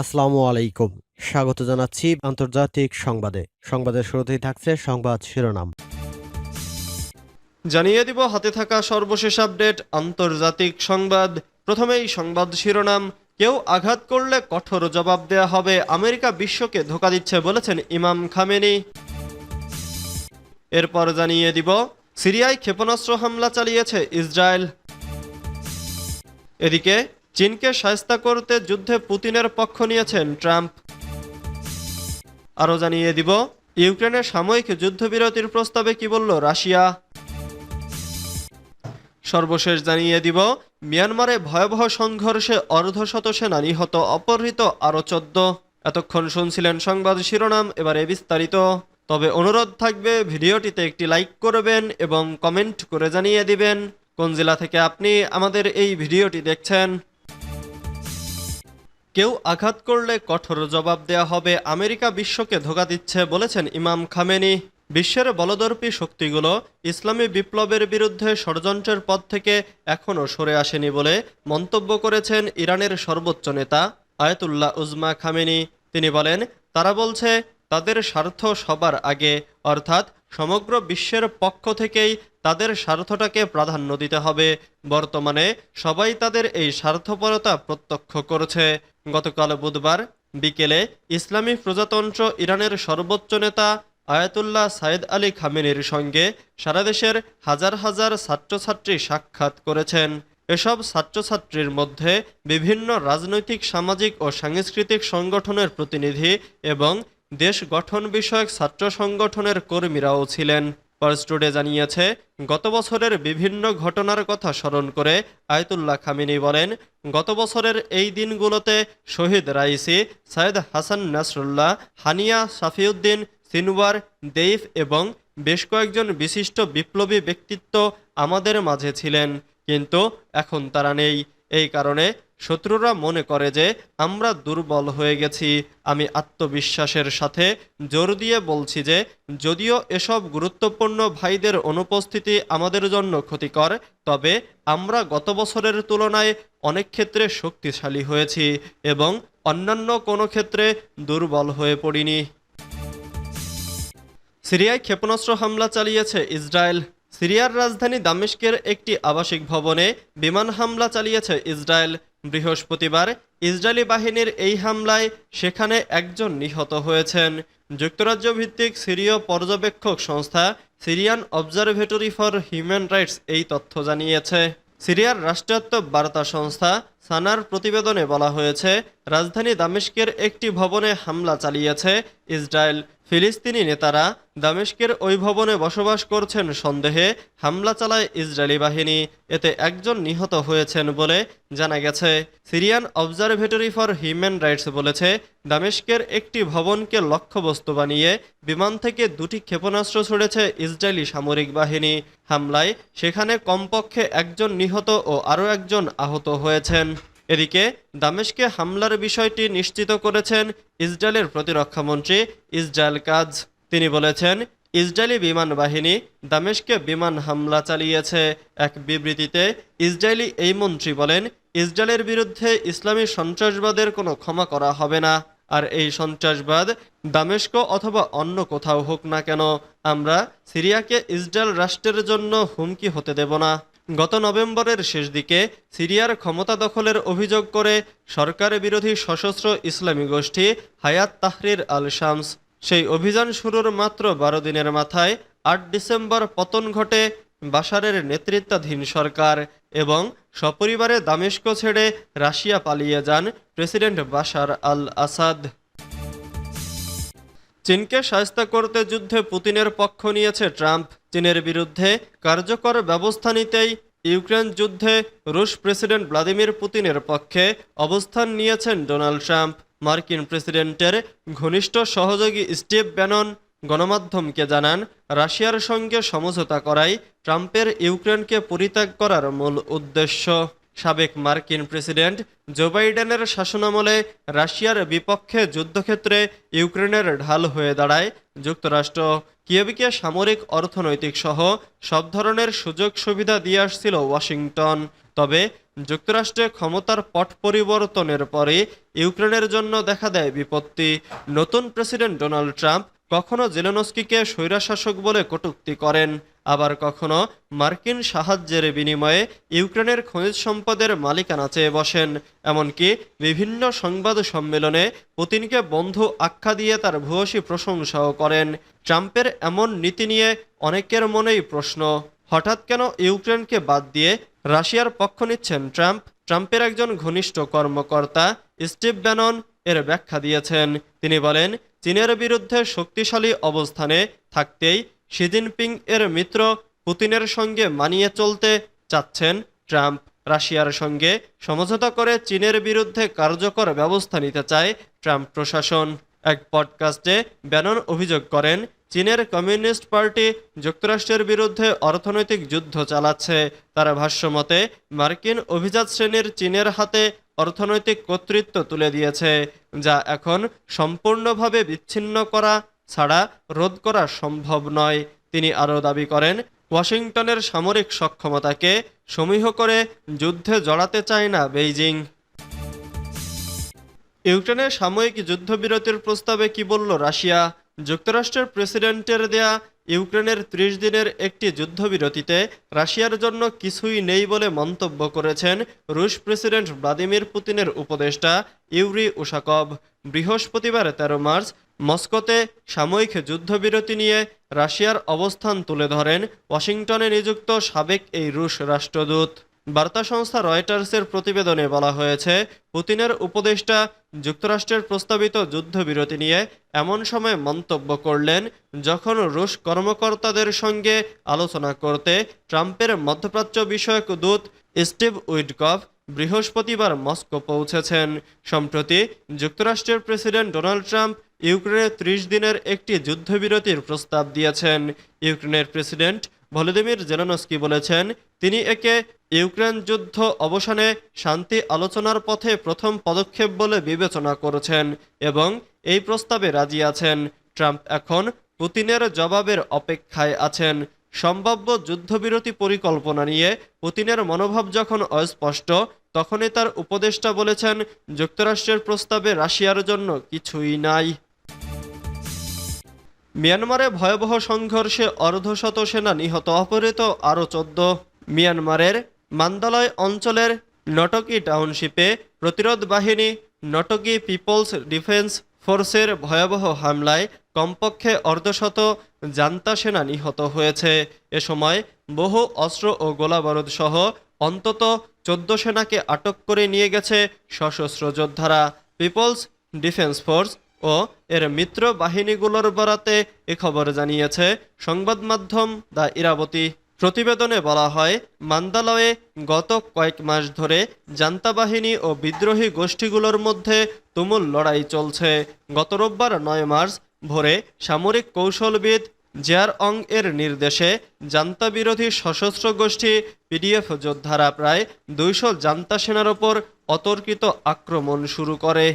আসসালামু আলাইকুম। স্বাগত জানাচ্ছি আন্তর্জাতিক সংবাদে। সংবাদের শুরুতেই থাকছে সংবাদ শিরোনাম। জানিয়ে দিব, হাতে থাকা সর্বশেষ আপডেট, আন্তর্জাতিক সংবাদ। প্রথমেই সংবাদ শিরোনাম, কেউ আঘাত করলে কঠোর জবাব দেয়া হবে, আমেরিকা বিশ্বকে ধোকা দিচ্ছে বলেছেন ইমাম খামেনি। এরপর জানিয়ে দিব, সিরিয়ায় ক্ষেপণাস্ত্র হামলা চালিয়েছে ইসরায়েল। এদিকে চীনকে সায়স্তা করতে যুদ্ধে পুতিনের পক্ষ নিয়েছেন ট্রাম্প। আরও জানিয়ে দিব ইউক্রেনের সাময়িক যুদ্ধবিরতির প্রস্তাবে কি বলল রাশিয়া? সর্বশেষ জানিয়ে দিব, মিয়ানমারে ভয়াবহ সংঘর্ষে অর্ধশত সেনা নিহত, অপহৃত আরও চোদ্দ। এতক্ষণ শুনছিলেন সংবাদ শিরোনাম, এবারে বিস্তারিত। তবে অনুরোধ থাকবে, ভিডিওটিতে একটি লাইক করবেন এবং কমেন্ট করে জানিয়ে দিবেন। কোন জেলা থেকে আপনি আমাদের এই ভিডিওটি দেখছেন? কেউ আঘাত করলে কঠোর জবাব দেয়া হবে। আমেরিকা বিশ্বকে ধোকা দিচ্ছে বলেছেন ইমাম খামেনি। বিশ্বের বলদর্পী শক্তিগুলো ইসলামী বিপ্লবের বিরুদ্ধে ষড়যন্ত্রের পথ থেকে এখনও সরে আসেনি বলে মন্তব্য করেছেন ইরানের সর্বোচ্চ নেতা আয়তুল্লাহ উজমা খামেনি। তিনি বলেন, তারা বলছে, তাদের স্বার্থ সবার আগে, অর্থাৎ সমগ্র বিশ্বের পক্ষ থেকেই তাদের স্বার্থটাকে প্রাধান্য দিতে হবে। বর্তমানে সবাই তাদের এই স্বার্থপরতা প্রত্যক্ষ করেছে। গতকাল বুধবার বিকেলে ইসলামী প্রজাতন্ত্র ইরানের সর্বোচ্চ নেতা আয়াতুল্লাহ সাইদ আলী খামেনির সঙ্গে সারা দেশের হাজার হাজার ছাত্রছাত্রী সাক্ষাৎ করেছেন। এসব ছাত্রছাত্রীর মধ্যে বিভিন্ন রাজনৈতিক, সামাজিক ও সাংস্কৃতিক সংগঠনের প্রতিনিধি এবং দেশ গঠন বিষয়ক ছাত্র সংগঠনের কর্মীরাও ছিলেন। পার্স টুডে জানিয়েছে, গত বছরের বিভিন্ন ঘটনার কথা স্মরণ করে আয়তুল্লাহ খামিনি বলেন, গত বছরের এই দিনগুলোতে শহীদ Raisi Sayyid Hassan Nasrallah, Haniyeh Safieddine Sinwar, Deif এবং বেশ কয়েকজন বিশিষ্ট বিপ্লবী ব্যক্তিত্ব আমাদের মাঝে ছিলেন, কিন্তু এখন তারা নেই। এই কারণে শত্রুরা মনে করে যে আমরা দুর্বল হয়ে গেছি। আমি আত্মবিশ্বাসের সাথে জোর দিয়ে বলছি যে, যদিও এসব গুরুত্বপূর্ণ ভাইদের অনুপস্থিতি আমাদের জন্য ক্ষতিকর, তবে আমরা গত বছরের তুলনায় অনেক ক্ষেত্রে শক্তিশালী হয়েছি এবং অন্যান্য কোনো ক্ষেত্রে দুর্বল হয়ে পড়িনি। সিরিয়ায় ক্ষেপণাস্ত্র হামলা চালিয়েছে ইসরায়েল। সিরিয়ার রাজধানী দামেস্কের একটি আবাসিক ভবনে বিমান হামলা চালিয়েছে ইসরায়েল। বৃহস্পতিবার ইসরায়েলি বাহিনীর এই হামলায় সেখানে একজন নিহত হয়েছেন। যুক্তরাজ্য ভিত্তিক সিরীয় পর্যবেক্ষক সংস্থা Syrian Observatory for Human Rights এই তথ্য জানিয়েছে। সিরিয়ার রাষ্ট্রায়ত্ত বার্তা সংস্থা সানার প্রতিবেদনে বলা হয়েছে, রাজধানী দামেস্কের একটি ভবনে হামলা চালিয়েছে ইসরায়েল। ফিলিস্তিনি নেতারা দামেস্কের ওই ভবনে বসবাস করছেন সন্দেহে হামলা চালায় ইসরায়েলি বাহিনী। এতে একজন নিহত হয়েছেন বলে জানা গেছে। Syrian Observatory for Human Rights বলেছে, দামেস্কের একটি ভবনকে লক্ষ্যবস্তু বানিয়ে বিমান থেকে দুটি ক্ষেপণাস্ত্র ছুড়েছে ইসরায়েলি সামরিক বাহিনী। হামলায় সেখানে কমপক্ষে একজন নিহত ও আরও একজন আহত হয়েছেন। এদিকে দামেশকে হামলার বিষয়টি নিশ্চিত করেছেন ইসরায়েলের প্রতিরক্ষামন্ত্রী ইসরায়েল কাজ। তিনি বলেছেন, ইসরায়েলি বিমান বাহিনী দামেশকে বিমান হামলা চালিয়েছে। এক বিবৃতিতে ইসরায়েলি এই মন্ত্রী বলেন, ইসরায়েলের বিরুদ্ধে ইসলামী সন্ত্রাসবাদের কোনো ক্ষমা করা হবে না। আর এই সন্ত্রাসবাদ দামেস্ক অথবা অন্য কোথাও হোক না কেন, আমরা সিরিয়াকে ইসরায়েল রাষ্ট্রের জন্য হুমকি হতে দেব না। গত নভেম্বরের শেষ দিকে সিরিয়ার ক্ষমতা দখলের অভিযোগ করে সরকার বিরোধী সশস্ত্র ইসলামী গোষ্ঠী হায়াত তাহরির আল শামস সেই অভিযান শুরুর মাত্র বারো দিনের মাথায় আট ডিসেম্বর পতন ঘটে বাশারের নেতৃত্বাধীন সরকার এবং সপরিবারে দামেস্ক ছেড়ে রাশিয়া পালিয়ে যান প্রেসিডেন্ট বাশার আল আসাদ চীনকে সায়স্তা করতে যুদ্ধে পুতিনের পক্ষ নিয়েছে ট্রাম্প। চীনের বিরুদ্ধে কার্যকর ব্যবস্থা নিতেই ইউক্রেন যুদ্ধে রুশ প্রেসিডেন্ট ভ্লাদিমির পুতিনের পক্ষে অবস্থান নিয়েছেন ডোনাল্ড ট্রাম্প। মার্কিন প্রেসিডেন্টের ঘনিষ্ঠ সহযোগী স্টিভ ব্যানন গণমাধ্যমকে জানান, রাশিয়ার সঙ্গে সমঝোতা করাই ট্রাম্পের ইউক্রেনকে পরিত্যাগ করার মূল উদ্দেশ্য। সাবেক মার্কিন প্রেসিডেন্ট জো বাইডেনের শাসনামলে রাশিয়ার বিপক্ষে যুদ্ধক্ষেত্রে ইউক্রেনের ঢাল হয়ে দাঁড়ায় যুক্তরাষ্ট্র। কিয়েভিকে সামরিক অর্থনৈতিক সহ সব ধরনের সুযোগ সুবিধা দিয়ে আসছিল ওয়াশিংটন। তবে যুক্তরাষ্ট্রে ক্ষমতার পট পরিবর্তনের পরে ইউক্রেনের জন্য দেখা দেয় বিপত্তি। নতুন প্রেসিডেন্ট ডোনাল্ড ট্রাম্প কখনো জেলেনস্কিকে স্বৈরাশাসক বলে কটুক্তি করেন, আবার কখনো মার্কিন সাহায্যের বিনিময়ে ইউক্রেনের খনিজ সম্পদের মালিকানা চেয়ে বসেন, এমনকি বিভিন্ন সংবাদ সম্মেলনে পুতিনকে বন্ধু আখ্যা দিয়ে তার ভূয়সী প্রশংসাও করেন। ট্রাম্পের এমন নীতি নিয়ে অনেকের মনেই প্রশ্ন, হঠাৎ কেন ইউক্রেনকে বাদ দিয়ে রাশিয়ার পক্ষ নিচ্ছেন ট্রাম্প? ট্রাম্পের একজন ঘনিষ্ঠ কর্মকর্তা স্টিভ ব্যানন এর ব্যাখ্যা দিয়েছেন। তিনি বলেন, চীনের বিরুদ্ধে শক্তিশালী অবস্থানে থাকতেই শি জিনপিং এর মিত্র পুতিনের সঙ্গে মানিয়ে চলতে চাচ্ছেন ট্রাম্প। রাশিয়ার সঙ্গে সমঝোতা করে চীনের বিরুদ্ধে কার্যকর ব্যবস্থা নিতে চায় ট্রাম্প প্রশাসন। এক পডকাস্টে ব্যানন অভিযোগ করেন চীনের কমিউনিস্ট পার্টি যুক্তরাষ্ট্রের বিরুদ্ধে অর্থনৈতিক যুদ্ধ চালাচ্ছে। তার ভাষ্যমতে মার্কিন অভিজাত শ্রেণির চীনের হাতে অর্থনৈতিক কর্তৃত্ব তুলে দিয়েছে, যা এখন সম্পূর্ণভাবে বিচ্ছিন্ন করা ছাড়া রোধ করা সম্ভব নয়। তিনি আরও দাবি করেন, ওয়াশিংটনের সামরিক সক্ষমতাকে সমীহ করে যুদ্ধে জড়াতে চায় না বেইজিং। ইউক্রেনের সাময়িক যুদ্ধবিরতির প্রস্তাবে কি বলল রাশিয়া? যুক্তরাষ্ট্রের প্রেসিডেন্টের দেয়া ইউক্রেনের ত্রিশ দিনের একটি যুদ্ধবিরতিতে রাশিয়ার জন্য কিছুই নেই বলে মন্তব্য করেছেন রুশ প্রেসিডেন্ট ভ্লাদিমির পুতিনের উপদেষ্টা ইউরি উশাকভ। বৃহস্পতিবার তেরো মার্চ মস্কোতে সাময়িক যুদ্ধবিরতি নিয়ে রাশিয়ার অবস্থান তুলে ধরেন ওয়াশিংটনে নিযুক্ত সাবেক এই রুশ রাষ্ট্রদূত। বার্তা সংস্থা রয়টার্সের প্রতিবেদনে বলা হয়েছে, পুতিনের উপদেষ্টা যুক্তরাষ্ট্রের প্রস্তাবিত যুদ্ধবিরতি নিয়ে এমন সময় মন্তব্য করলেন, যখন রুশ কর্মকর্তাদের সঙ্গে আলোচনা করতে ট্রাম্পের মধ্যপ্রাচ্য বিষয়ক দূত স্টিভ উইডকফ বৃহস্পতিবার মস্কো পৌঁছেছেন। সম্প্রতি যুক্তরাষ্ট্রের প্রেসিডেন্ট ডোনাল্ড ট্রাম্প ইউক্রেনের ত্রিশ দিনের একটি যুদ্ধবিরতির প্রস্তাব দিয়েছেন। ইউক্রেনের প্রেসিডেন্ট ভলোদিমির জেলেনস্কি বলেছেন, তিনি একে ইউক্রেন যুদ্ধ অবসানে শান্তি আলোচনার পথে প্রথম পদক্ষেপ বলে বিবেচনা করেছেন এবং এই প্রস্তাবে রাজি আছেন। ট্রাম্প এখন পুতিনের জবাবের অপেক্ষায় আছেন। সম্ভাব্য যুদ্ধবিরতি পরিকল্পনা নিয়ে পুতিনের মনোভাব যখন অস্পষ্ট, তখনই তার উপদেষ্টা বলেছেন, যুক্তরাষ্ট্রের প্রস্তাবে রাশিয়ার জন্য কিছুই নাই। মিয়ানমারে ভয়াবহ সংঘর্ষে অর্ধশত সেনা নিহত, অপহৃত আরও চোদ্দ। মিয়ানমারের মান্দালয় অঞ্চলের নটকি টাউনশিপে প্রতিরোধ বাহিনী নটকি পিপলস ডিফেন্স ফোর্সের ভয়াবহ হামলায় কমপক্ষে অর্ধশত জান্তা সেনা নিহত হয়েছে। এ সময় বহু অস্ত্র ও গোলাবারুদ সহ অন্তত চোদ্দ সেনাকে আটক করে নিয়ে গেছে সশস্ত্র যোদ্ধারা। পিপলস ডিফেন্স ফোর্স ও এর মিত্র বাহিনীগুলোর বরাতে এ খবর জানিয়েছে। সংবাদ মাধ্যম দ্য ইরাবতী প্রতিবেদনে বলা হয়, মান্দালয়ে গত কয়েক মাস ধরে জান্তা বাহিনী ও বিদ্রোহী গোষ্ঠীগুলোর মধ্যে তুমুল লড়াই চলছে। গত রোববার নয় মার্চ ভোরে সামরিক কৌশলবিদ জিয়ার অং এর নির্দেশে জান্তা বিরোধী সশস্ত্র গোষ্ঠী পিডিএফ যোদ্ধারা প্রায় দুইশো জান্তা সেনার ওপর অতর্কিত আক্রমণ শুরু করে।